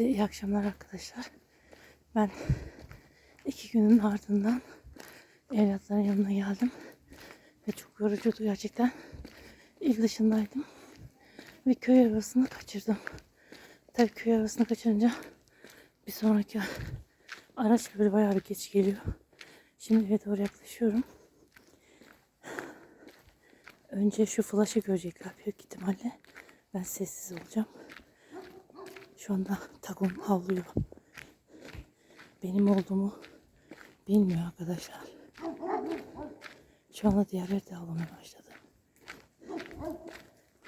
Herkese iyi akşamlar arkadaşlar. Ben iki günün ardından evlatların yanına geldim. Ve çok yorucuydu gerçekten. İl dışındaydım. Ve köy arabasını kaçırdım. Tabii köy arabasını kaçırınca bir sonraki araç böyle bayağı bir geç geliyor. Şimdi eve doğru yaklaşıyorum. Önce şu flash'ı görecekler büyük ihtimalle. Ben sessiz olacağım. Şu anda tagun havlıyor. Benim olduğumu bilmiyor arkadaşlar. Şu anda diğerleri de havlamaya başladı.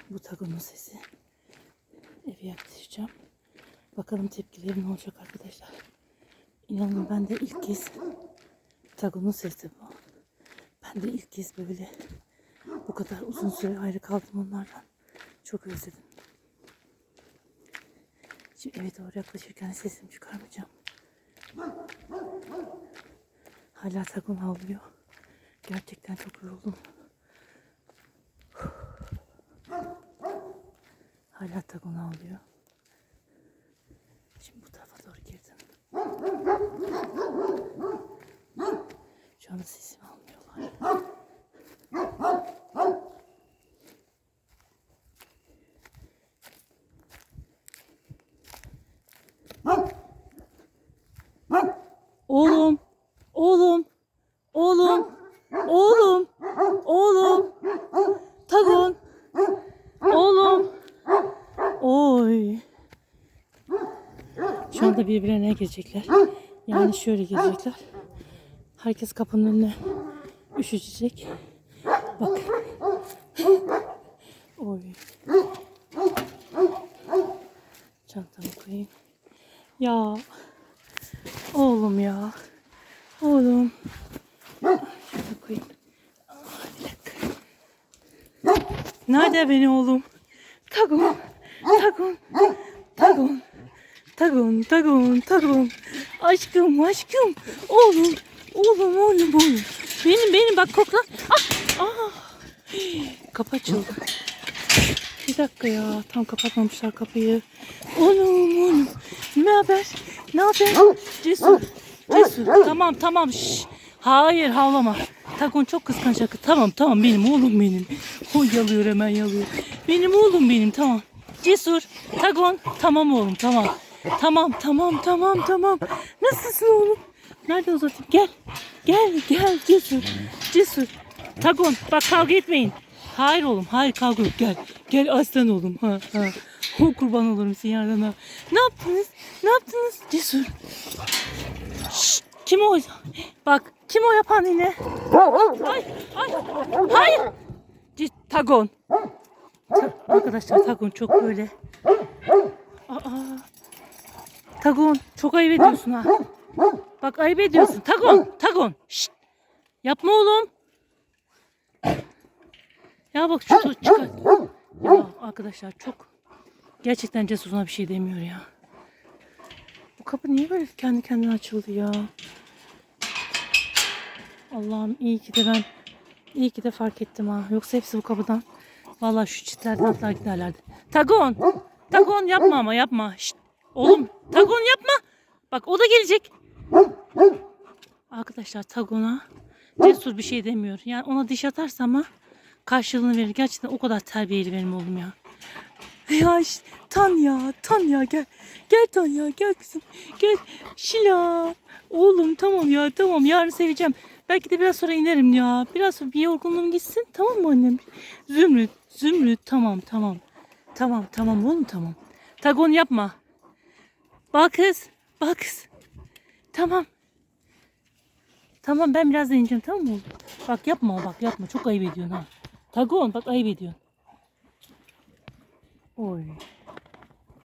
Bu tagunun sesi. Eve yaklaşacağım. Bakalım tepkileri ne olacak arkadaşlar. İnanın ben de ilk kez tagunun sesi bu. Ben de ilk kez böyle bu kadar uzun süre ayrı kaldım onlardan. Çok özledim. Şimdi eve doğru yaklaşırken sesimi çıkarmayacağım. Hala takım havlıyor. Gerçekten çok yoruldum. Hala takım havlıyor. Şimdi bu tarafa doğru girdim. Şu anda sesimi almıyorlar. Oğlum, oğlum, oğlum, oğlum, oğlum, Tagun, oğlum, oy. Şu anda birbirine girecekler. Yani şöyle girecekler. Herkes kapının önüne üşütecek. Bak. Oy. Çantamı koyayım. Ya. Oğlum ya. Oğlum. Şurada koyayım. Aa, bir dakika. Nerede benim oğlum? Tagun. Tagun. Tagun. Tagun. Tagun. Tagun. Aşkım aşkım. Oğlum. Oğlum oğlum oğlum. Benim benim bak kokla. Ah. Ah. Kapı açıldı. Bir dakika ya. Tam kapatmamışlar kapıyı. Oğlum oğlum. Ne haber? Ne haber? Cesur. Cesur. Tamam tamam. Şş. Hayır havlama. Takon çok kıskanacak. Tamam tamam benim oğlum benim. O yalıyor hemen yalıyor. Benim oğlum benim tamam. Cesur. Tagon. Tamam oğlum tamam. Tamam tamam tamam tamam. Nasılsın oğlum? Nereden uzatayım? Gel. Gel gel Cesur. Cesur. Tagon bak kavga etmeyin. Hayır oğlum hayır kavga yok gel. Gel aslan oğlum. Ha, ha. O kurban olurum senin yanına. Ne yaptınız? Ne yaptınız? Cesur. Şşş, kim o? Bak kim o yapan yine? Ay ay hayır. Tagon. Ta- arkadaşlar Tagon çok böyle. Tagon çok ayıp ediyorsun ha. Bak ayıp ediyorsun. Tagon, Tagon. Şşt. Yapma oğlum. Ya bak şu çıkar. Ya arkadaşlar çok gerçekten cesuruna bir şey demiyor ya. Bu kapı niye böyle kendi kendine açıldı ya? Allah'ım iyi ki de ben iyi ki de fark ettim ha. Yoksa hepsi bu kapıdan. Vallahi şu çitlerden atlar giderlerdi. Tagon! Tagon yapma ama yapma. Şşt. Oğlum Tagon yapma. Bak o da gelecek. Arkadaşlar Tagon'a cesur bir şey demiyor. Yani ona diş atarsa ama karşılığını verir. Gerçekten o kadar terbiyeli benim oğlum ya. Ya işte, Tan ya, Tan ya gel. Gel Tan ya, gel kızım. Gel. Şila. Oğlum tamam ya, tamam yarın seveceğim. Belki de biraz sonra inerim ya. Biraz sonra bir yorgunluğum gitsin. Tamam mı annem? Zümrüt, Zümrüt tamam tamam. Tamam tamam oğlum tamam. Tagon yapma. Bak kız, bak kız. Tamam. Tamam ben biraz ineceğim tamam mı? Bak yapma bak yapma çok ayıp ediyorsun ha. Tagon bak ayıp ediyorsun. Oy.